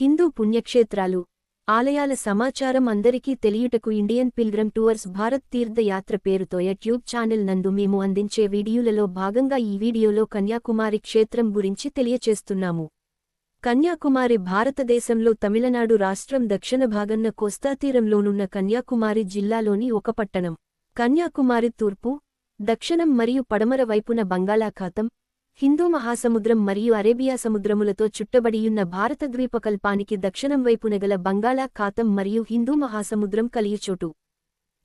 హిందూ పుణ్యక్షేత్రాలు. ఆలయాల సమాచారం అందరికీ తెలియుటకు Indian pilgrim tours Bharat Tirthayatra పేరుతో యూట్యూబ్ ఛానల్ నందు మేము అందించే వీడియోలలో భాగంగా ఈ వీడియోలో కన్యాకుమారి క్షేత్రం గురించి తెలియచేస్తున్నాము. కన్యాకుమారి భారతదేశంలో తమిళనాడు రాష్ట్రం దక్షిణ భాగన్న కోస్తాతీరంలోనున్న కన్యాకుమారి జిల్లాలోని ఒక పట్టణం. కన్యాకుమారి తూర్పు దక్షిణం మరియు పడమర వైపున బంగాళాఖాతం హిందూ మహాసముద్రం మరియు అరేబియా సముద్రములతో చుట్టబడియున్న భారత ద్వీపకల్పానికి దక్షిణం వైపున గల బంగాళాఖాతం మరియు హిందూ మహాసముద్రం కలియుచోటు.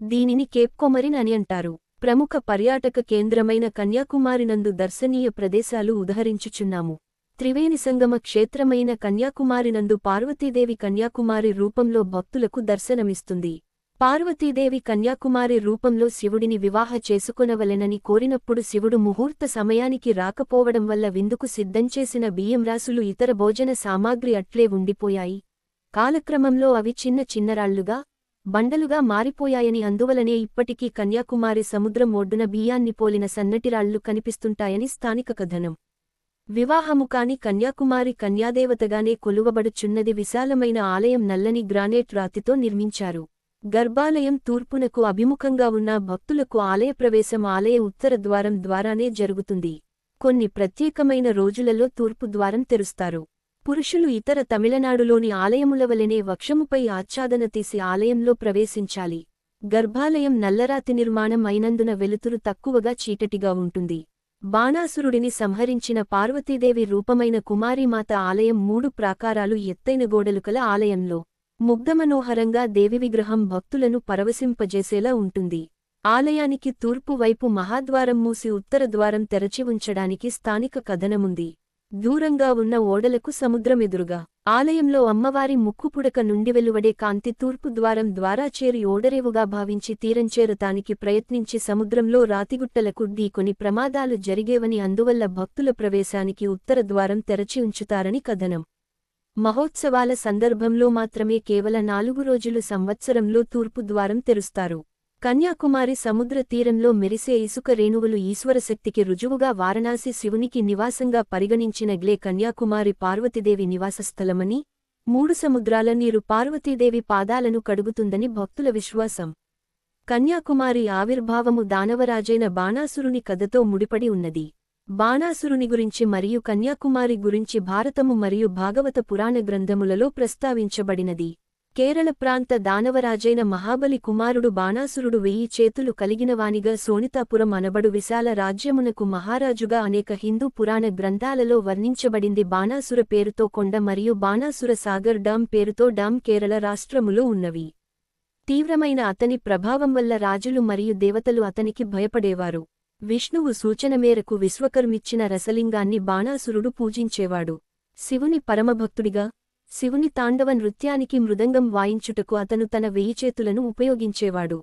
దీనిని కేప్కోమరిన్ అని అంటారు. ప్రముఖ పర్యాటక కేంద్రమైన కన్యాకుమారినందు దర్శనీయ ప్రదేశాలు ఉదహరించుచున్నాము. త్రివేణి సంగమ క్షేత్రమైన కన్యాకుమారినందు పార్వతీదేవి కన్యాకుమారి రూపంలో భక్తులకు దర్శనమిస్తుంది. పార్వతీదేవి కన్యాకుమారి రూపంలో శివుడిని వివాహ చేసుకొనవలెనని కోరినప్పుడు శివుడు ముహూర్త సమయానికి రాకపోవడం వల్ల విందుకు సిద్ధంచేసిన బియ్యం రాసులు ఇతర భోజన సామాగ్రి అట్లే ఉండిపోయాయి. కాలక్రమంలో అవి చిన్న చిన్నరాళ్ళుగా బండలుగా మారిపోయాయని అందువలనే ఇప్పటికీ కన్యాకుమారి సముద్రం ఒడ్డున బియ్యాన్ని పోలిన సన్నటిరాళ్ళు కనిపిస్తుంటాయని స్థానిక కథనం. వివాహము కాని కన్యాకుమారి కన్యాదేవతగానే కొలువబడుచున్నది విశాలమైన ఆలయం నల్లని గ్రానైట్ రాతితో నిర్మించారు. గర్భాలయం తూర్పునకు అభిముఖంగా ఉన్న భక్తులకు ఆలయ ప్రవేశం ఆలయ ఉత్తర ద్వారం ద్వారానే జరుగుతుంది. కొన్ని ప్రత్యేకమైన రోజులలో తూర్పు ద్వారం తెరుస్తారు. పురుషులు ఇతర తమిళనాడులోని ఆలయముల వలెనే వక్షముపై ఆచ్ఛాదన తీసి ఆలయంలో ప్రవేశించాలి. గర్భాలయం నల్లరాతి నిర్మాణం అయినందున వెలుతురు తక్కువగా చీకటిగా ఉంటుంది. బాణాసురుడిని సంహరించిన పార్వతీదేవి రూపమైన కుమారీమాత ఆలయం మూడు ప్రాకారాలు ఎత్తైన గోడలు కల ఆలయంలో. ముగ్ధమనోహరంగా దేవి విగ్రహం భక్తులను పరవశింపజేసేలా ఉంటుంది. ఆలయానికి తూర్పు వైపు మహాద్వారం మూసి ఉత్తర ద్వారం తెరచి ఉంచడానికి స్థానిక కథనముంది. దూరంగా ఉన్న ఓడలకు సముద్రమెదురుగా ఆలయంలో అమ్మవారి ముక్కుపుడక నుండి వెలువడే కాంతి తూర్పు ద్వారం ద్వారా చేరి ఓడరేవుగా భావించి తీరంచేరతానికి ప్రయత్నించి సముద్రంలో రాతిగుట్టలకు ఢీకొని ప్రమాదాలు జరిగేవని అందువల్ల భక్తుల ప్రవేశానికి ఉత్తర ద్వారం తెరచి ఉంచుతారని కథనం. మహోత్సవాల సందర్భంలో మాత్రమే కేవల నాలుగు రోజులు సంవత్సరంలో తూర్పు ద్వారం తెరుస్తారు. కన్యాకుమారి సముద్ర తీరంలో మెరిసే ఇసుక రేణువులు ఈశ్వరశక్తికి రుజువుగా వారణాసి శివునికి నివాసంగా పరిగణించిన గ్లే కన్యాకుమారి పార్వతీదేవి నివాసస్థలమని మూడు సముద్రాల నీరు పార్వతీదేవి పాదాలను కడుగుతుందని భక్తుల విశ్వాసం. కన్యాకుమారి ఆవిర్భావము దానవరాజైన బాణాసురుని కథతో ముడిపడి ఉన్నది. బాణాసురుని గురించి మరియు కన్యాకుమారి గురించి భారతము మరియు భాగవత పురాణ గ్రంథములలో ప్రస్తావించబడినది. కేరళ ప్రాంత దానవరాజైన మహాబలి కుమారుడు బాణాసురుడు వెయ్యి చేతులు కలిగినవానిగా సోనితాపురం అనబడు విశాల రాజ్యమునకు మహారాజుగా అనేక హిందూ పురాణ గ్రంథాలలో వర్ణించబడింది. బాణాసుర పేరుతో కొండ మరియు బాణాసుర సాగర్ డామ్ పేరుతో డామ్ కేరళ రాష్ట్రములో ఉన్నవి. తీవ్రమైన అతని ప్రభావం వల్ల రాజులు మరియు దేవతలు అతనికి భయపడేవారు. విష్ణువు సూచన మేరకు విశ్వకర్మిచ్చిన రసలింగాన్ని బాణాసురుడు పూజించేవాడు. శివుని పరమభక్తుడిగా శివుని తాండవ నృత్యానికి మృదంగం వాయించుటకు అతను తన వెయ్యిచేతులను ఉపయోగించేవాడు.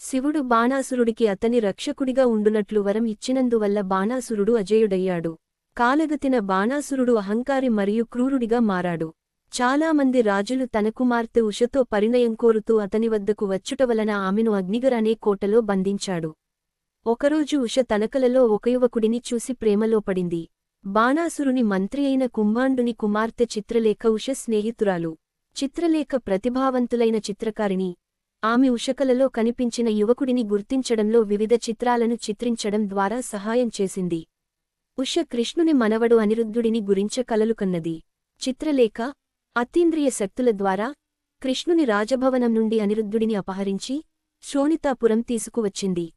శివుడు బాణాసురుడికి అతని రక్షకుడిగా ఉండునట్లు వరం ఇచ్చినందువల్ల బాణాసురుడు అజేయుడయ్యాడు. కాలగతిన బాణాసురుడు అహంకారి మరియు క్రూరుడిగా మారాడు. చాలామంది రాజులు తన కుమార్తె ఉషతో పరిణయం కోరుతూ అతని వద్దకు వచ్చుట వలన ఆమెను అగ్నిగరనే కోటలో బంధించాడు. ఒకరోజు ఉష తనకలలో ఒక యువకుడిని చూసి ప్రేమలో పడింది. బాణాసురుని మంత్రి అయిన కుంభాండుని కుమార్తె చిత్రలేఖ ఉష స్నేహితురాలు. చిత్రలేఖ ప్రతిభావంతులైన చిత్రకారిణి. ఆమె ఉషకలలో కనిపించిన యువకుడిని గుర్తించడంలో వివిధ చిత్రాలను చిత్రించడం ద్వారా సహాయం చేసింది. ఉష కృష్ణుని మనవడు అనిరుద్ధుడిని గురించ కలలు కన్నది. చిత్రలేఖ అతీంద్రియ శక్తుల ద్వారా కృష్ణుని రాజభవనం నుండి అనిరుద్ధుడిని అపహరించి శోణితాపురం తీసుకువచ్చింది.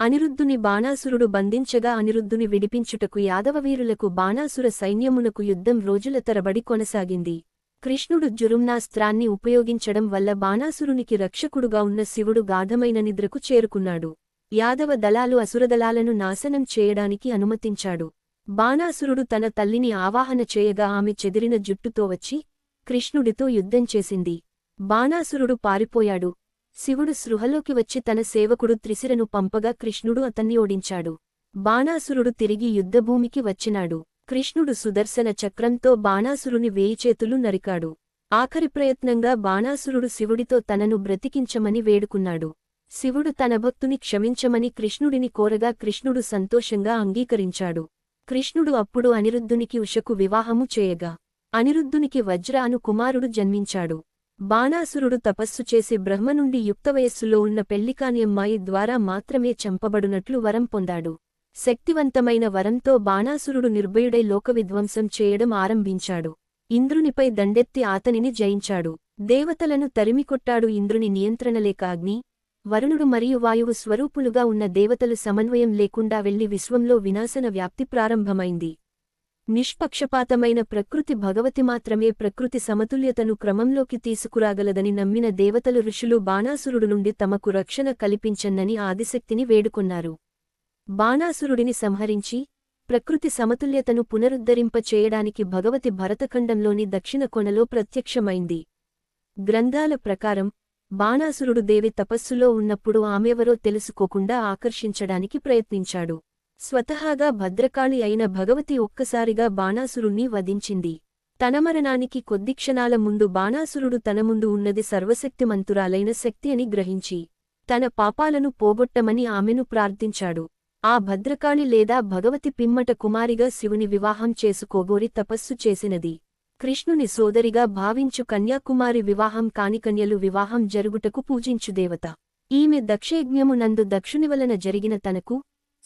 అనిరుద్ధుని బాణాసురుడు బంధించగా అనిరుద్ధుని విడిపించుటకు యాదవవీరులకు బాణాసుర సైన్యమునకు యుద్ధం రోజుల తరబడి కొనసాగింది. కృష్ణుడు జురుమ్నాస్త్రాన్ని ఉపయోగించడం వల్ల బాణాసురునికి రక్షకుడుగా ఉన్న శివుడు గాఢమైన నిద్రకు చేరుకున్నాడు. యాదవ దళాలు అసురదళాలను నాశనం చేయడానికి అనుమతించాడు. బాణాసురుడు తన తల్లిని ఆవాహన చేయగా ఆమె చెదిరిన జుట్టుతో వచ్చి కృష్ణుడితో యుద్ధం చేసింది. బాణాసురుడు పారిపోయాడు. శివుడు సృహలోకి వచ్చి తన సేవకుడు త్రిశిరను పంపగా కృష్ణుడు అతన్ని ఓడించాడు. బాణాసురుడు తిరిగి యుద్ధభూమికి వచ్చినాడు. కృష్ణుడు సుదర్శన చక్రంతో బాణాసురుని వేయిచేతులు నరికాడు. ఆఖరి ప్రయత్నంగా బాణాసురుడు శివుడితో తనను బ్రతికించమని వేడుకున్నాడు. శివుడు తన భక్తుని క్షమించమని కృష్ణుడిని కోరగా కృష్ణుడు సంతోషంగా అంగీకరించాడు. కృష్ణుడు అప్పుడు అనిరుద్ధునికి ఉషకు వివాహము చేయగా అనిరుద్ధునికి వజ్ర అను కుమారుడు జన్మించాడు. బాణాసురుడు తపస్సు చేసి బ్రహ్మ నుండి యుక్తవయస్సులో ఉన్న పెళ్ళికాని అమ్మాయి ద్వారా మాత్రమే చంపబడునట్లు వరం పొందాడు. శక్తివంతమైన వరంతో బాణాసురుడు నిర్భయుడై లోకవిధ్వంసం చేయడం ఆరంభించాడు. ఇంద్రునిపై దండెత్తి ఆతనిని జయించాడు. దేవతలను తరిమికొట్టాడు ఇంద్రుని నియంత్రణలేక అగ్ని వరుణుడు మరియు వాయువు స్వరూపులుగా ఉన్న దేవతలు సమన్వయం లేకుండా వెళ్ళి విశ్వంలో వినాశన వ్యాప్తి ప్రారంభమైంది. నిష్పక్షపాతమైన ప్రకృతి భగవతి మాత్రమే ప్రకృతి సమతుల్యతను క్రమంలోకి తీసుకురాగలదని నమ్మిన దేవతలు ఋషులు బాణాసురుడు నుండి తమకు రక్షణ కల్పించన్నని ఆదిశక్తిని వేడుకొన్నారు. బాణాసురుడిని సంహరించి ప్రకృతి సమతుల్యతను పునరుద్ధరింప చేయడానికి భగవతి భరతఖండంలోని దక్షిణ కొనలో ప్రత్యక్షమైంది. గ్రంథాల ప్రకారం బాణాసురుడు దేవి తపస్సులో ఉన్నప్పుడు ఆమెవరో తెలుసుకోకుండా ఆకర్షించడానికి ప్రయత్నించాడు. స్వతహాగా భద్రకాళి అయిన భగవతి ఒక్కసారిగా బాణాసురుణ్ణి వధించింది. తన మరణానికి కొద్ది క్షణాల ముందు బాణాసురుడు తన ముందు ఉన్నది సర్వశక్తిమంతురాలైన శక్తి అని గ్రహించి తన పాపాలను పోగొట్టమని ఆమెను ప్రార్థించాడు. ఆ భద్రకాళి లేదా భగవతి పిమ్మట కుమారిగా శివుని వివాహం చేసుకోగోరి తపస్సు చేసినది. కృష్ణుని సోదరిగా భావించు కన్యాకుమారి వివాహం కానికన్యలు వివాహం జరుగుటకు పూజించు దేవత. ఈమె దక్షయజ్ఞము నందు దక్షునివలన జరిగిన తనకు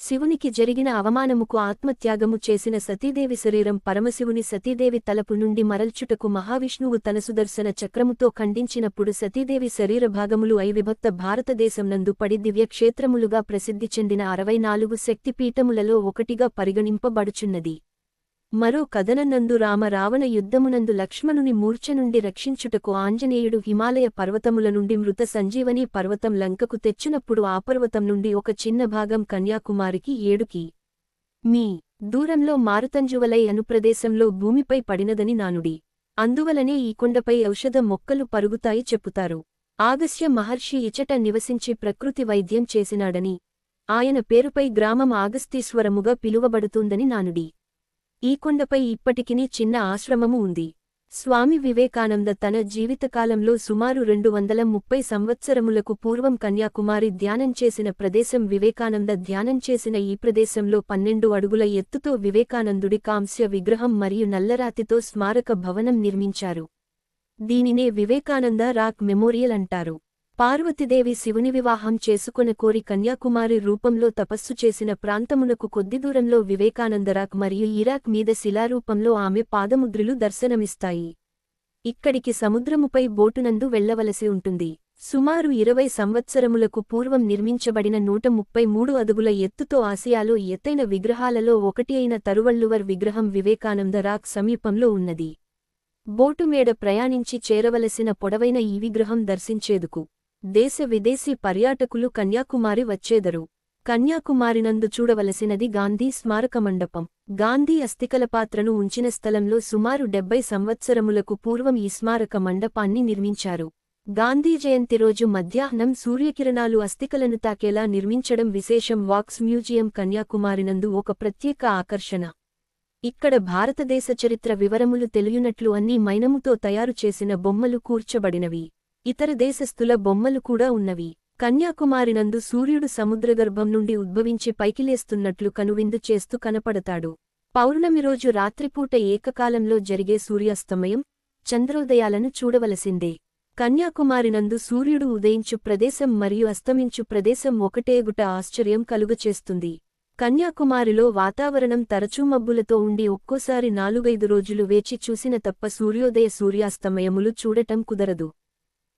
శివునికి జరిగిన అవమానముకు ఆత్మత్యాగము చేసిన సతీదేవి శరీరం పరమశివుని సతీదేవి తలపు నుండి మరల్చుటకు మహావిష్ణువు తన సుదర్శన చక్రముతో ఖండించినప్పుడు సతీదేవి శరీర భాగములు ఐవిభక్త విభక్త భారతదేశం నందు పడి దివ్యక్షేత్రములుగా ప్రసిద్ధి చెందిన అరవై నాలుగు శక్తిపీఠములలో ఒకటిగా పరిగణింపబడుచున్నది. మరో కథననందు రామ రావణ యుద్ధమునందు లక్ష్మణుని మూర్ఛ నుండి రక్షించుటకు ఆంజనేయుడు హిమాలయ పర్వతముల నుండి మృత సంజీవని పర్వతం లంకకు తెచ్చినప్పుడు ఆ పర్వతం నుండి ఒక చిన్న భాగం కన్యాకుమారికి ఏడుకి. మీ దూరంలో మారుతంజువలై అను ప్రదేశంలో భూమిపై పడినదని నానుడి. అందువలనే ఈ కొండపై ఔషధ మొక్కలు పరుగుతాయి చెప్పుతారు. ఆగస్య మహర్షి ఇచట నివసించి ప్రకృతి వైద్యం చేసినాడని. ఆయన పేరుపై గ్రామం ఆగస్తీశ్వరముగా పిలువబడుతుందని నానుడి. ఈ కొండపై ఇప్పటికిని చిన్న ఆశ్రమము ఉంది. స్వామి వివేకానంద తన జీవితకాలంలో సుమారు రెండు వందల ముప్పై సంవత్సరములకు పూర్వం కన్యాకుమారి ధ్యానం చేసిన ప్రదేశం వివేకానంద ధ్యానం చేసిన ఈ ప్రదేశంలో పన్నెండు అడుగుల ఎత్తుతో వివేకానందుడి కాంస్య విగ్రహం మరియు నల్లరాతితో స్మారక భవనం నిర్మించారు. దీనినే వివేకానంద రాక్ మెమోరియల్ అంటారు. పార్వతీదేవి శివుని వివాహం చేసుకొన కోరి కన్యాకుమారి రూపంలో తపస్సు చేసిన ప్రాంతమునకు కొద్ది దూరంలో వివేకానందరాక్ మరియు ఇరాక్ మీద శిలారూపంలో ఆమె పాదముద్రులు దర్శనమిస్తాయి. ఇక్కడికి సముద్రముపై బోటునందు వెళ్ళవలసి ఉంటుంది. సుమారు ఇరవై సంవత్సరములకు పూర్వం నిర్మించబడిన నూట ముప్పై మూడు అదుగుల ఎత్తుతో ఆసియాలో ఎత్తైన విగ్రహాలలో ఒకటి అయిన తరువళ్ళువర్ విగ్రహం వివేకానంద రాక్ సమీపంలో ఉన్నది. బోటుమేడ ప్రయాణించి చేరవలసిన పొడవైన ఈ విగ్రహం దర్శించేదుకు దేశ విదేశీ పర్యాటకులు కన్యాకుమారి వచ్చేదరు. కన్యాకుమారినందు చూడవలసినది గాంధీ స్మారక మండపం. గాంధీ అస్థికల పాత్రను ఉంచిన స్థలంలో సుమారు డెబ్బై సంవత్సరములకు పూర్వం ఈ స్మారక మండపాన్ని నిర్మించారు. గాంధీ జయంతి రోజు మధ్యాహ్నం సూర్యకిరణాలు అస్థికలను తాకేలా నిర్మించడం విశేషం వాక్స్ మ్యూజియం కన్యాకుమారినందు ఒక ప్రత్యేక ఆకర్షణ. ఇక్కడ భారతదేశ చరిత్ర వివరములు తెలియనట్లు అన్ని మైనముతో తయారు చేసిన బొమ్మలు కూర్చబడినవి. ఇతర దేశస్థుల బొమ్మలు కూడా ఉన్నవి. కన్యాకుమారినందు సూర్యుడు సముద్రగర్భం నుండి ఉద్భవించి పైకిలేస్తున్నట్లు కనువిందు చేస్తూ కనపడతాడు. పౌర్ణమి రోజు రాత్రిపూట ఏకకాలంలో జరిగే సూర్యాస్తమయం చంద్రోదయాలను చూడవలసిందే. కన్యాకుమారినందు సూర్యుడు ఉదయించు ప్రదేశం మరియు అస్తమించు ప్రదేశం ఒకటేగుట ఆశ్చర్యం కలుగచేస్తుంది. కన్యాకుమారిలో వాతావరణం తరచూ మబ్బులతో ఉండి ఒక్కోసారి నాలుగైదు రోజులు వేచి చూసిన తప్ప సూర్యోదయ సూర్యాస్తమయములు చూడటం కుదరదు.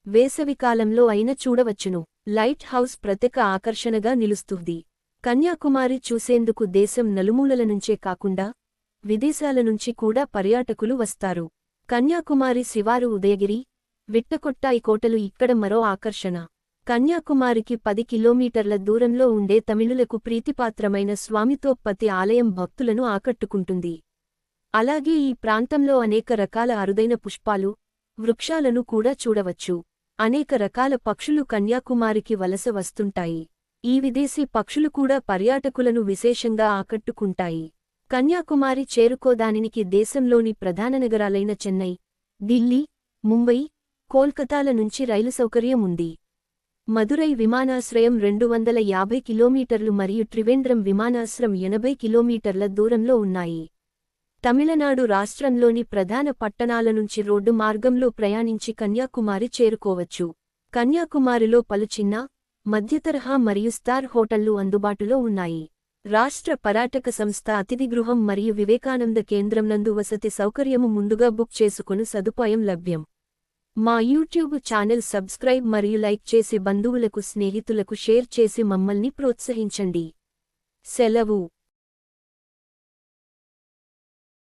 వేసవికాలంలో అయిన చూడవచ్చును. లైట్ హౌస్ ప్రత్యేక ఆకర్షణగా నిలుస్తుంది. కన్యాకుమారి చూసేందుకు దేశం నలుమూలల నుంచే కాకుండా విదేశాల నుంచి కూడా పర్యాటకులు వస్తారు. కన్యాకుమారి శివారు ఉదయగిరి విట్టకొట్టాయి కోటలు ఇక్కడ మరో ఆకర్షణ. కన్యాకుమారికి పది కిలోమీటర్ల దూరంలో ఉండే తమిళులకు ప్రీతిపాత్రమైన స్వామితోప్పతి ఆలయం భక్తులను ఆకట్టుకుంటుంది. అలాగే ఈ ప్రాంతంలో అనేక రకాల అరుదైన పుష్పాలు వృక్షాలను కూడా చూడవచ్చు. అనేక రకాల పక్షులు కన్యాకుమారికి వలస వస్తుంటాయి. ఈ విదేశీ పక్షులు కూడా పర్యాటకులను విశేషంగా ఆకట్టుకుంటాయి. కన్యాకుమారి చేరుకోదానికి దేశంలోని ప్రధాన నగరాలైన చెన్నై ఢిల్లీ ముంబై కోల్కతాల నుంచి రైలు సౌకర్యం ఉంది. మదురై విమానాశ్రయం రెండు వందల యాభై కిలోమీటర్లు మరియు త్రివేంద్రం విమానాశ్రయం ఎనభై కిలోమీటర్ల దూరంలో ఉన్నాయి. తమిళనాడు రాష్ట్రంలోని ప్రధాన పట్టణాల నుంచి రోడ్డు మార్గంలో ప్రయాణించి కన్యాకుమారి చేరుకోవచ్చు. కన్యాకుమారిలో పలు చిన్న మధ్యతరహా మరియు స్టార్ హోటళ్ళు అందుబాటులో ఉన్నాయి. రాష్ట్ర పర్యాటక సంస్థ అతిథి గృహం మరియు వివేకానంద కేంద్రం నందు వసతి సౌకర్యము ముందుగా బుక్ చేసుకుని సదుపాయం లభ్యం. మా యూట్యూబ్ ఛానల్ సబ్స్క్రైబ్ మరియు లైక్ చేసి బంధువులకు స్నేహితులకు షేర్ చేసి మమ్మల్ని ప్రోత్సహించండి. సెలవు.